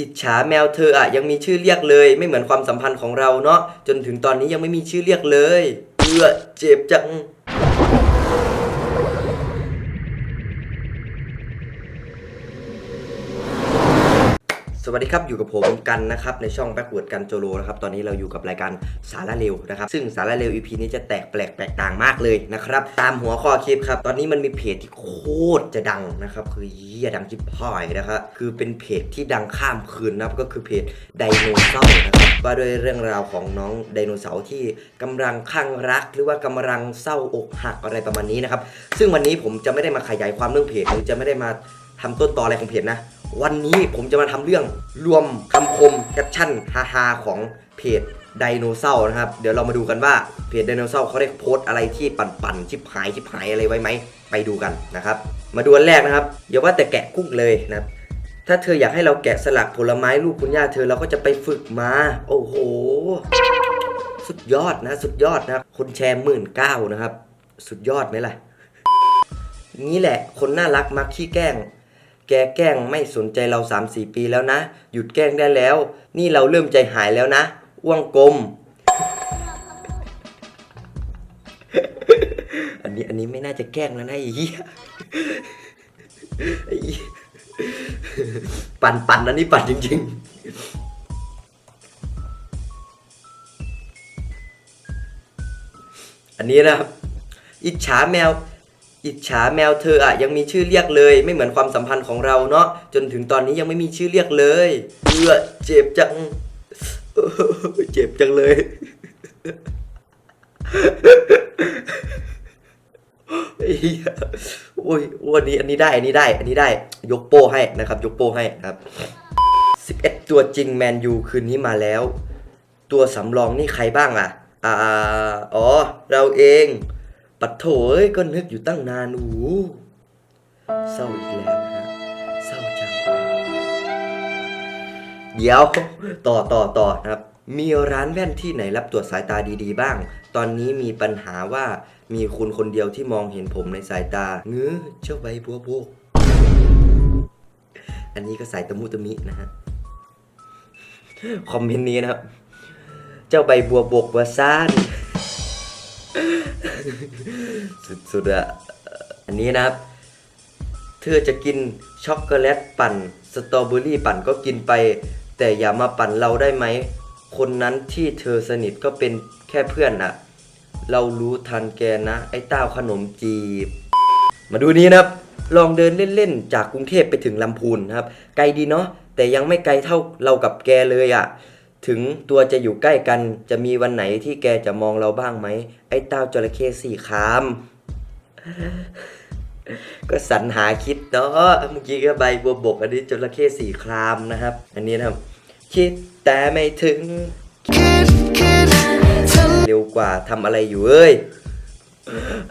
อิจฉาแมวเธออะยังมีชื่อเรียกเลย ไม่เหมือนความสัมพันธ์ของเราเนาะจนถึงตอนนี้ยังไม่มีชื่อเรียกเลยเอือเจ็บจัง สวัสดีครับ อยู่กับผมกันนะครับ ในช่อง Backward กันโจโลนะครับ ตอนนี้เราอยู่กับรายการสาระเร็วนะครับ ซึ่งสาระเร็ว EP นี้จะแตกแปลกแตกต่างมากเลยนะครับ ตามหัวข้อคลิปครับ ตอนนี้มันมีเพจที่โคตรจะดังนะครับ คือเยี่ยดังจิบพายนะครับ คือเป็นเพจที่ดังข้ามคืนนะครับ ก็คือเพจไดโนเสาร์นะครับว่าด้วยเรื่องราวของน้องไดโนเสาร์ที่กำลังคลั่งรัก หรือว่ากำลังเศร้าอกหักอะไรประมาณนี้นะครับ ซึ่งวันนี้ผมจะไม่ได้มาขยายความเรื่องเพจหรือจะไม่ได้มาทำต้นตออะไรของเพจนะ วันนี้ผมจะมาทำเรื่องรวมคำคมแคปชั่นฮาๆของเพจไดโนเสาร์นะครับ เดี๋ยวเรามาดูกันว่าเพจไดโนเสาร์เขาได้โพสต์อะไรที่ปั่นๆชิบหายชิบหายอะไรไว้ไหม ไปดูกันนะครับ มาดูอันแรกนะครับอย่าว่าแต่แกะกุ้งเลยนะครับ ถ้าเธออยากให้เราแกะสลักผลไม้ลูกคุณย่าเธอเราก็จะไปฝึกมา โอ้โห สุดยอดนะ สุดยอดนะครับ คนแชร์หมื่นเก้านะครับ สุดยอดไหมล่ะ นี้แหละคนน่ารักมักขี้แกล้ง แกแกล้งไม่สนใจเรา 3-4 ปีแล้วนะ หยุดแกล้งได้แล้ว นี่เราเริ่มใจหายแล้วนะ อ้วงกลม อันนี้อันนี้ไม่น่าจะแกล้งแล้วนะไอ้เหี้ยไอ้เหี้ยปั่นปั่นอันนี้ปั่นจริง ๆอันนี้นะครับ อิจฉาแมว อิจฉาแมวเธออะยังมีชื่อเรียกเลย ไม่เหมือนความสัมพันธ์ของเราเนาะจนถึงตอนนี้ยังไม่มีชื่อเรียกเลยเออเจ็บจังเจ็บจังเลยอ้เหี้ยโอ้ยวันนี้อันนี้ได้ อันนี้ได้ อันนี้ได้ ยกโป้ให้นะครับ ยกโป้ให้นะครับ 11 ตัวจริงแมนยูคืนนี้มาแล้ว ตัวสำรองนี่ใครบ้างอะ อ่า อ๋อ เราเอง ปัดโถเอ้ยก็นึกอยู่ตั้งนานอูเศร้าอีกแล้วนะเศร้าจังเดี๋ยวต่อต่อต่อนะครับ มีร้านแว่นที่ไหนรับตรวจสายตาดีๆ บ้าง ตอนนี้มีปัญหาว่ามีคุณคนเดียวที่มองเห็นผมในสายตาเงื้อเจ้าใบบัวโบกอันนี้ก็สายตะมุตะมินะฮะคอมเมนต์นี้นะครับ เจ้าใบบัวบกบัวซ่าน สุดๆอะอันนี้นะครับ เธอจะกินช็อกโกแลตปั่น สตรอเบอรี่ปั่นก็กินไป แต่อย่ามาปั่นเราได้ไหม คนนั้นที่เธอสนิทก็เป็นแค่เพื่อนอะเรารู้ทันแกนะ ไอ้เต้าขนมจีบ มาดูนี้นะครับ ลองเดินเล่นๆ จากกรุงเทพไปถึงลำพูนนะครับ ไกลดีเนาะแต่ยังไม่ไกลเท่าเรากับแกเลยอะ่ะ ถึงตัวจะอยู่ใกล้กัน จะมีวันไหนที่แกจะมองเราบ้างไหม ไอ้เต้าจระเข้สี่คาม ก็สรรหาคิดเนาะเมื่อกี้ก็ใบบัวบก อันนี้จระเข้สี่ครามนะครับ อันนี้นะครับ คิดแต่ไม่ถึง เร็วกว่าทำอะไรอยู่เอ้ย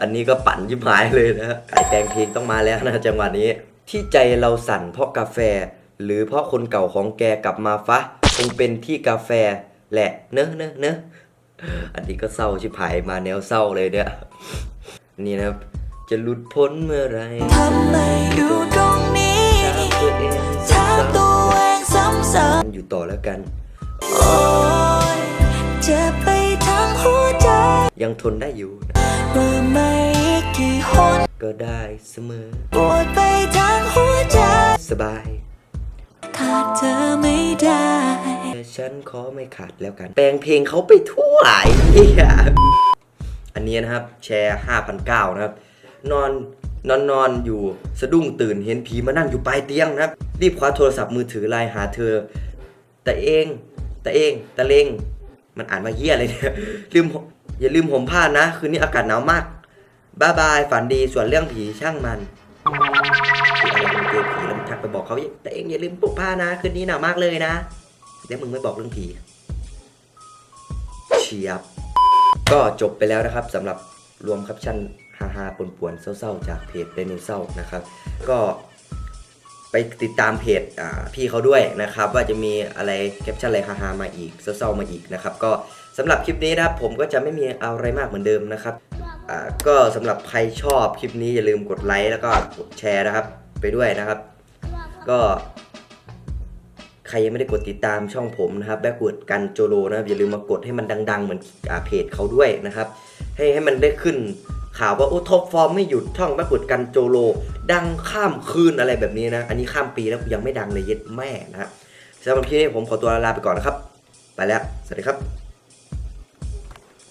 อันนี้ก็ปั่นยิบหายเลยนะฮะไอแปลงเพลงต้องมาแล้วนะจังหวะนี้ ที่ใจเราสั่นเพราะกาแฟ หรือเพราะคนเก่าของแกกลับมาฟะ งเป็นที่กาแฟแหละเนอะเนอะเนอะอันนี้ก็เศร้าชิบหายมาแนวเศร้าเลยเนี่ยนี่นะครับจะหลุดพ้นเมื่อไหรทำไมอยู่ตรงนี้ถามตัวเองถามตัวเองซ้ำอยู่ต่อแล้วกันๆโอ้ยเจ็บไปทั้งหัวใจ ยังทนได้อยู่นะเมื่อไม่กี่หนก็ได้เสมอปวดไปทั้งหัวใจ สบายขาดเธอไม่ได้แต่ ฉันขอไม่ขาดแล้วกัน แปลงเพลงเขาไปทั่วไอ้เหี้ยอันนี้นะครับ แชร์5,009นะครับ นอนนอนนอนอยู่สะดุ้งตื่นเห็นผีมานั่งอยู่ปลายเตียงนะครับ รีบคว้าโทรศัพท์มือถือไลน์หาเธอ แต่เองแต่เองแต่เลงมันอ่านมาเหี้ยอะไรเนี่ยลืมอย่าลืมห่มผ้านะ คืนนี้อากาศหนาวมากบายบายฝันดีส่วนเรื่องผีช่างมันคืออะไรมึงเจอผีแล้วมึงทักไปบอกเขาแต่เองอย่าลืมปลุกผ้านะ คืนนี้หนาวมากเลยนะ แล้วมึงไม่บอกเรื่องผีเฉียบ ก็จบไปแล้วนะครับสำหรับรวมแคปชั่นฮาฮาปนป่วนๆเศร้าๆ จากเพจเดนิเศร้านะครับ ก็ไปติดตามเพจพี่เขาด้วยนะครับ ว่าจะมีอะไรแคปชั่นอะไรฮาฮามาอีกเศร้าๆมาอีกนะครับ ก็สำหรับคลิปนี้นะครับผมก็จะไม่มีอะไรมากเหมือนเดิมนะครับก็สำหรับใครชอบคลิปนี้อย่าลืมกดไลค์แล้วก็กดแชร์นะครับ ไปด้วยนะครับ ก็ ใครยังไม่ได้กดติดตามช่องผมนะครับแบ็กเวิร์ดกันโจโลนะครับอย่าลืมมากดให้มันดัง ๆ เหมือนอ่าเพจเขาด้วยนะครับ ให้ให้มันได้ขึ้นข่าวว่าโอ้ท็อปฟอร์มไม่หยุดช่องแบ็กเวิร์ดกันโจโล ดังข้ามคืนอะไรแบบนี้นะ อันนี้ข้ามปีแล้วยังไม่ดังเลยเย็ดแม่นะครับสำหรับคลิปนี้ผมขอตัวลาไปก่อนนะครับ ไปแล้ว สวัสดีครับ